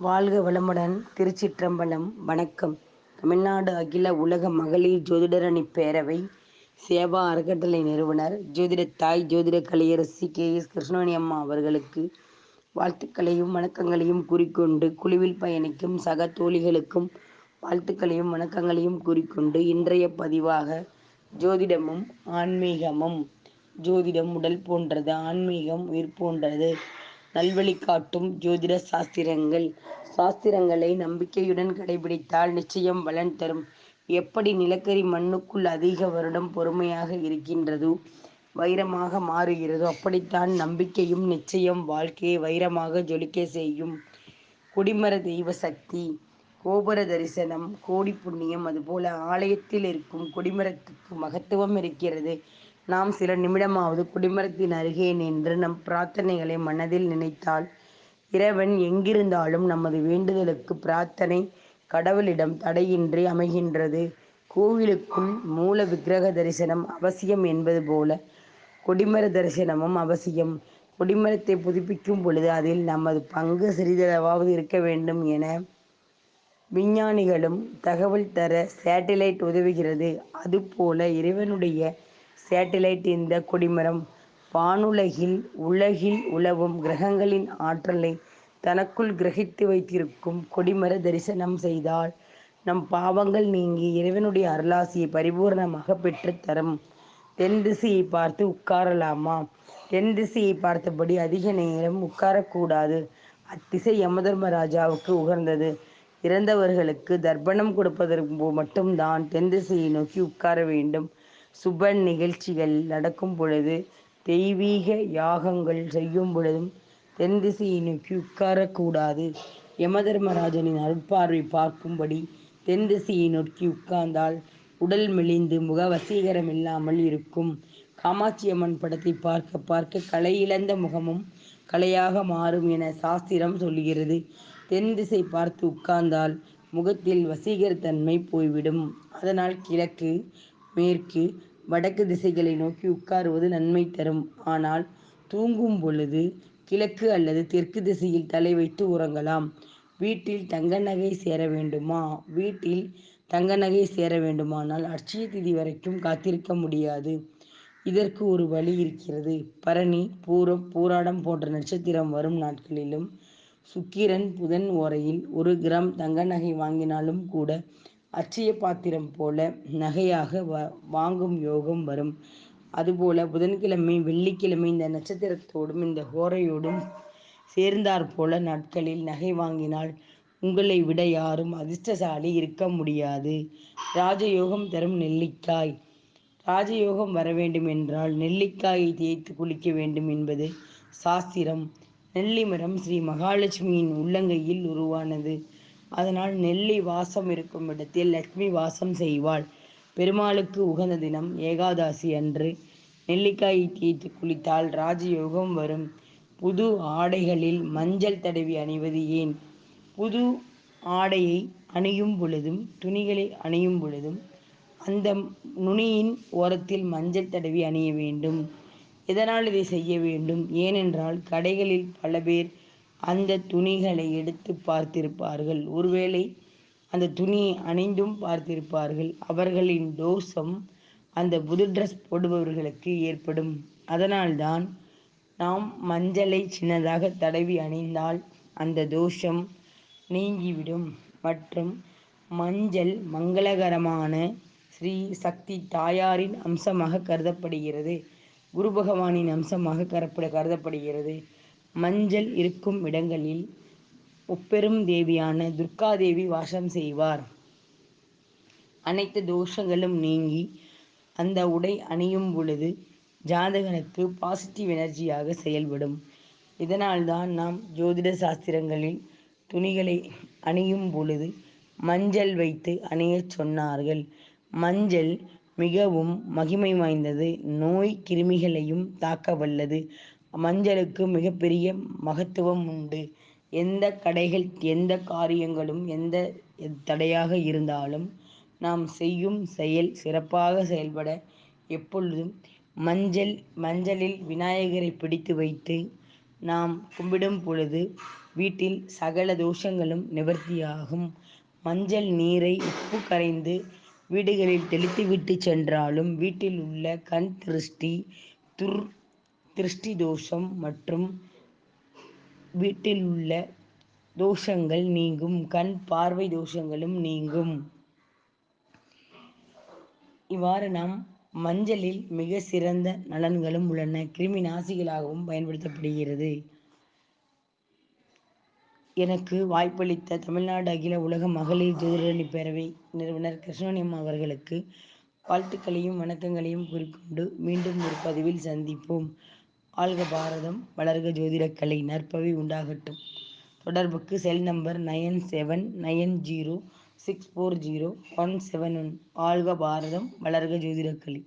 வாழ்க வளமுடன் திருச்சிற்றம்பலம். வணக்கம். தமிழ்நாடு அகில உலக மகளிர் ஜோதிடரணி பேரவை சேவா அறக்கட்டளை நிறுவனர் ஜோதிடத்தாய் ஜோதிட கலையரசி கே. எஸ். கிருஷ்ணவேணி அம்மா அவர்களுக்கு வாழ்த்துக்களையும் வணக்கங்களையும் கூறிக்கொண்டு குழுவில் பயணிக்கும் சக தோழிகளுக்கும் வாழ்த்துக்களையும் வணக்கங்களையும் கூறிக்கொண்டு இன்றைய பதிவாக ஜோதிடமும் ஆன்மீகமும் ஜோதிடம் உடல் போன்றது ஆன்மீகம் உயிர் போன்றது நல்வழி காட்டும் ஜோதிட சாஸ்திரங்கள். சாஸ்திரங்களை நம்பிக்கையுடன் கடைபிடித்தால் நிச்சயம் பலன் தரும். எப்படி நிலக்கரி மண்ணுக்குள் அதிக வருடம் பொறுமையாக இருக்கின்றதோ? வைரமாக மாறுகிறதோ அப்படித்தான் நம்பிக்கையும் நிச்சயம் வாழ்க்கையை வைரமாக ஜொலிக்க செய்யும். குடிமர தெய்வ சக்தி கோபுர தரிசனம் கோடி புண்ணியம் அதுபோல ஆலயத்தில் இருக்கும் கொடிமரத்துக்கு மகத்துவம் இருக்கிறது. நாம் சில நிமிடமாவது குடிமரத்தின் அருகே நின்று நம் பிரார்த்தனைகளை மனதில் நினைத்தால் இறைவன் எங்கிருந்தாலும் நமது வேண்டுதலுக்கு பிரார்த்தனை கடவுளிடம் தடையின்றி அமைகின்றது. கோவிலுக்குள் மூல விக்கிரக தரிசனம் அவசியம் என்பது போல கொடிமர தரிசனமும் அவசியம். கொடிமரத்தை புதுப்பிக்கும் பொழுது அதில் நமது பங்கு சிறிதளவாவது இருக்க வேண்டும் என விஞ்ஞானிகளும் தகவல் தர சேட்டிலைட் உதவுகிறது. அதுபோல இறைவனுடைய சேட்டிலைட் இந்த கொடிமரம் வானுலகில் உலகில் உலவும் கிரகங்களின் ஆற்றலை தனக்குள் கிரகித்து வைத்திருக்கும் கொடிமர தரிசனம் செய்தால் நம் பாவங்கள் நீங்கி இறைவனுடைய அருளாசியை பரிபூர்ணமாக பெற்றுத்தரும் தென் திசையை பார்த்து உட்காரலாமா? தென் திசையை பார்த்தபடி அதிக நேரம் உட்காரக்கூடாது. அத்திசை யமதர்மராஜாவுக்கு உகந்தது. இறந்தவர்களுக்கு தர்ப்பணம் கொடுப்பதற்கு மட்டும்தான் தென் திசையை நோக்கி உட்கார வேண்டும். சுப நிகழ்ச்சிகள் நடக்கும் பொழுது தெய்வீக யாகங்கள் செய்யும் பொழுதும் தென் திசையை நோக்கி உட்காரக்கூடாது. யமதர்மராஜனின் அருட்பார்வை பார்க்கும்படி தென் திசையை நோக்கி உட்கார்ந்தால் உடல் மெலிந்து முக வசீகரம் இல்லாமல் இருக்கும். காமாட்சி அம்மன் படத்தை பார்க்க பார்க்க கலை இழந்த முகமும் கலையாக மாறும் என சாஸ்திரம் சொல்கிறது. தென் திசை பார்த்து உட்கார்ந்தால் முகத்தில் வசீகரத்தன்மை போய்விடும். அதனால் கிழக்கு மேற்கு வடக்கு திசைகளை நோக்கி உட்காருவது நன்மை தரும். ஆனால் தூங்கும் பொழுது கிழக்கு அல்லது தெற்கு திசையில் தலை வைத்து உறங்கலாம். வீட்டில் தங்க நகை சேர வேண்டுமா? வீட்டில் தங்க நகை சேர வேண்டுமானால் அட்சய திதி வரைக்கும் காத்திருக்க முடியாது. இதற்கு ஒரு வழி இருக்கிறது. பரணி பூரம் பூராடம் போன்ற நட்சத்திரம் வரும் நாட்களிலும் சுக்கிரன் புதன் ஓரையில் ஒரு கிராம் தங்க நகை வாங்கினாலும் கூட அச்சய பாத்திரம் போல நகையாக வ வாங்கும் யோகம் வரும். அதுபோல புதன்கிழமை வெள்ளிக்கிழமை இந்த நட்சத்திரத்தோடும் இந்த ஹோரையோடும் சேர்ந்தாற் போல நாட்களில் நகை வாங்கினால் உங்களை விட யாரும் அதிர்ஷ்டசாலி இருக்க முடியாது. ராஜயோகம் தரும் நெல்லிக்காய். ராஜயோகம் வர வேண்டும் என்றால் நெல்லிக்காயை தேய்த்து குளிக்க வேண்டும் என்பது சாஸ்திரம். நெல்லி மரம் ஸ்ரீ மகாலட்சுமியின் உள்ளங்கையில் உருவானது. அதனால் நெல்லி வாசம் இருக்கும் இடத்தில் லட்சுமி வாசம் செய்வாள். பெருமாளுக்கு உகந்த தினம் ஏகாதசி அன்று நெல்லிக்காயை தீட்டு குளித்தால் ராஜயோகம் வரும். புது ஆடைகளில் மஞ்சள் தடவி அணிவது ஏன்? புது ஆடையை அணியும் பொழுதும் துணிகளை அணியும் பொழுதும் அந்த நுனியின் ஓரத்தில் மஞ்சள் தடவி அணிய வேண்டும். எதனால் இதை செய்ய வேண்டும்? ஏனென்றால் கடைகளில் பல பேர் அந்த துணிகளை எடுத்து பார்த்திருப்பார்கள். ஒருவேளை அந்த துணியை அணிந்தும் பார்த்திருப்பார்கள். அவர்களின் தோஷம் அந்த புது ட்ரெஸ் போடுபவர்களுக்கு ஏற்படும். அதனால்தான் நாம் மஞ்சளை சின்னதாக தடவி அணிந்தால் அந்த தோஷம் நீங்கிவிடும். மற்றும் மஞ்சள் மங்களகரமான ஸ்ரீ சக்தி தாயாரின் அம்சமாக கருதப்படுகிறது. குரு பகவானின் அம்சமாக கருப்பட கருதப்படுகிறது. மஞ்சள் இருக்கும் இடங்களில் முப்பெரும் தேவியான துர்காதேவி வாசம் செய்வார். அனைத்து தோஷங்களும் நீங்கி அந்த உடை அணியும் பொழுது ஜாதகனுக்கு பாசிட்டிவ் எனர்ஜியாக செயல்படும். இதனால்தான் நாம் ஜோதிட சாஸ்திரங்களில் துணிகளை அணியும் பொழுது மஞ்சள் வைத்து அணியச் சொன்னார்கள். மஞ்சள் மிகவும் மகிமை வாய்ந்தது. நோய் கிருமிகளையும் தாக்க வல்லது மஞ்சளுக்கு மிகப்பெரிய மகத்துவம் உண்டு எந்த கடைகள் எந்த காரியங்களும் எந்த தடையாக இருந்தாலும் நாம் செய்யும் செயல் சிறப்பாக செயல்பட எப்பொழுதும் மஞ்சள் மஞ்சளில் விநாயகரை பிடித்து வைத்து நாம் கும்பிடும் பொழுது வீட்டில் சகல தோஷங்களும் நிவர்த்தியாகும். மஞ்சள் நீரை உப்பு கரைந்து வீடுகளில் தெளித்துவிட்டு சென்றாலும் வீட்டில் உள்ள கண் திருஷ்டி, துர் திருஷ்டி தோஷம் மற்றும் வீட்டில் உள்ள தோஷங்கள் நீங்கும். கண் பார்வை தோஷங்களும் நீங்கும். இவ்வாறு நாம் மஞ்சளில் மிக சிறந்த நலன்களும் உள்ளன. கிருமி நாசிகளாகவும் பயன்படுத்தப்படுகிறது. எனக்கு வாய்ப்பளித்த தமிழ்நாடு அகில உலக மகளிர் ஜோதிடர் பேரவை நிறுவனர் கிருஷ்ணனியம் அவர்களுக்கு வாழ்த்துக்களையும் வணக்கங்களையும் குறிக்கொண்டு மீண்டும் ஒரு பதிவில் சந்திப்போம். ஆழ்க பாரதம் வளர்க ஜோதிடக்கலை நற்பவி உண்டாகட்டும். தொடர்புக்கு cell number nine seven nine zero six four zero one seven one. ஆழ்க பாரதம் வளர்க ஜோதிடக்கலை